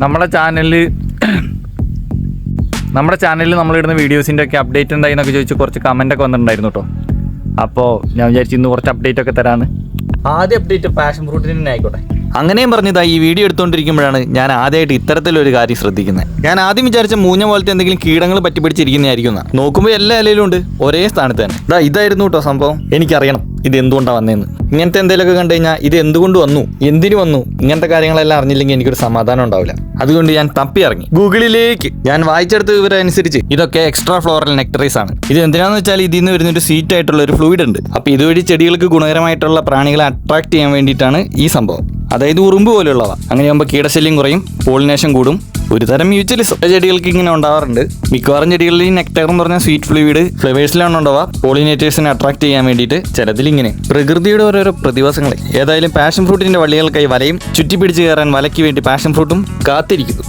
നമ്മുടെ ചാനലിൽ നമ്മുടെ ചാനലിൽ നമ്മളിടുന്ന വീഡിയോസിന്റെ ഒക്കെ അപ്ഡേറ്റ് ഉണ്ടായി എന്നൊക്കെ ചോദിച്ച് കുറച്ച് കമന്റ് ഒക്കെ വന്നിട്ടുണ്ടായിരുന്നു കേട്ടോ അപ്പോൾ ഞാൻ വിചാരിച്ചു ഇന്ന് കുറച്ച് അപ്ഡേറ്റ് ഒക്കെ തരാന്ന്. ആദ്യ അപ്ഡേറ്റ് പാഷൻ ഫ്രൂട്ടിന് തന്നെ ആയിക്കോട്ടെ. അങ്ങനെയും പറഞ്ഞതാ ഈ വീഡിയോ എടുത്തുകൊണ്ടിരിക്കുമ്പോഴാണ് ഞാൻ ആദ്യമായിട്ട് ഇത്തരത്തിലൊരു കാര്യം ശ്രദ്ധിക്കുന്നത് ഞാൻ ആദ്യം വിചാരിച്ച മൂഞ്ഞ പോലത്തെ എന്തെങ്കിലും കീടങ്ങൾ പറ്റി പിടിച്ചിരിക്കുന്നതായിരിക്കും നോക്കുമ്പോൾ എല്ലാ ഇലയിലും ഉണ്ട്. ഒരേ സ്ഥാനത്ത് തന്നെ. ദാ ഇതായിരുന്നു കേട്ടോ സംഭവം. എനിക്കറിയണം. ഇത് എന്തുകൊണ്ടാണ് വന്നതെന്ന് ഇങ്ങനത്തെ എന്തെങ്കിലുമൊക്കെ കണ്ടു കഴിഞ്ഞാൽ ഇത് എന്തുകൊണ്ട് വന്നു? എന്തിനു വന്നു? ഇങ്ങനത്തെ കാര്യങ്ങളെല്ലാം അറിഞ്ഞില്ലെങ്കിൽ എനിക്കൊരു സമാധാനം ഉണ്ടാവില്ല. അതുകൊണ്ട് ഞാൻ തപ്പി ഇറങ്ങി. ഗൂഗിളിലേക്ക്. ഞാൻ വായിച്ചെടുത്ത വിവരമനുസരിച്ച്. ഇതൊക്കെ എക്സ്ട്രാ ഫ്ലോറൽ നെക്ടറീസ് ആണ്. ഇത് എന്തിനാന്ന് വെച്ചാൽ ഇതിൽ നിന്ന് വരുന്ന ഒരു സീറ്റ് ആയിട്ടുള്ള ഒരു ഫ്ലൂയിഡ് ഉണ്ട്. അപ്പോൾ ഇതുവഴി ചെടികൾക്ക് ഗുണകരമായിട്ടുള്ള പ്രാണികളെ അട്രാക്ട് ചെയ്യാൻ വേണ്ടിയിട്ടാണ് ഈ സംഭവം. അതായത് ഉറുമ്പ് പോലെയുള്ളവ. അങ്ങനെയാകുമ്പോൾ കീടശല്യം കുറയും പോളിനേഷൻ കൂടും. ഒരു തരം മ്യൂച്വലിസം ചെടികൾക്ക് ഇങ്ങനെ ഉണ്ടാവാറുണ്ട്. മിക്കവാറും ചെടികളിൽ നെക്ടർ എന്ന് പറഞ്ഞ സ്വീറ്റ് ഫ്ലൂയിഡ് ഫ്ലവേഴ്സിലാണ് ഉണ്ടാവുക. പോളിനേറ്റേഴ്സിനെ അട്രാക്ട് ചെയ്യാൻ വേണ്ടിയിട്ട് ചിലതിൽ ഇങ്ങനെ. പ്രകൃതിയുടെ ഓരോരോ പ്രതിഭാസങ്ങളെ. ഏതായാലും പാഷൻ ഫ്രൂട്ടിന്റെ വള്ളികൾക്കായി വലയും ചുറ്റിപ്പിടിച്ച് കയറാൻ വലയ്ക്ക് വേണ്ടി പാഷൻ ഫ്രൂട്ടും കാത്തിരിക്കുന്നു.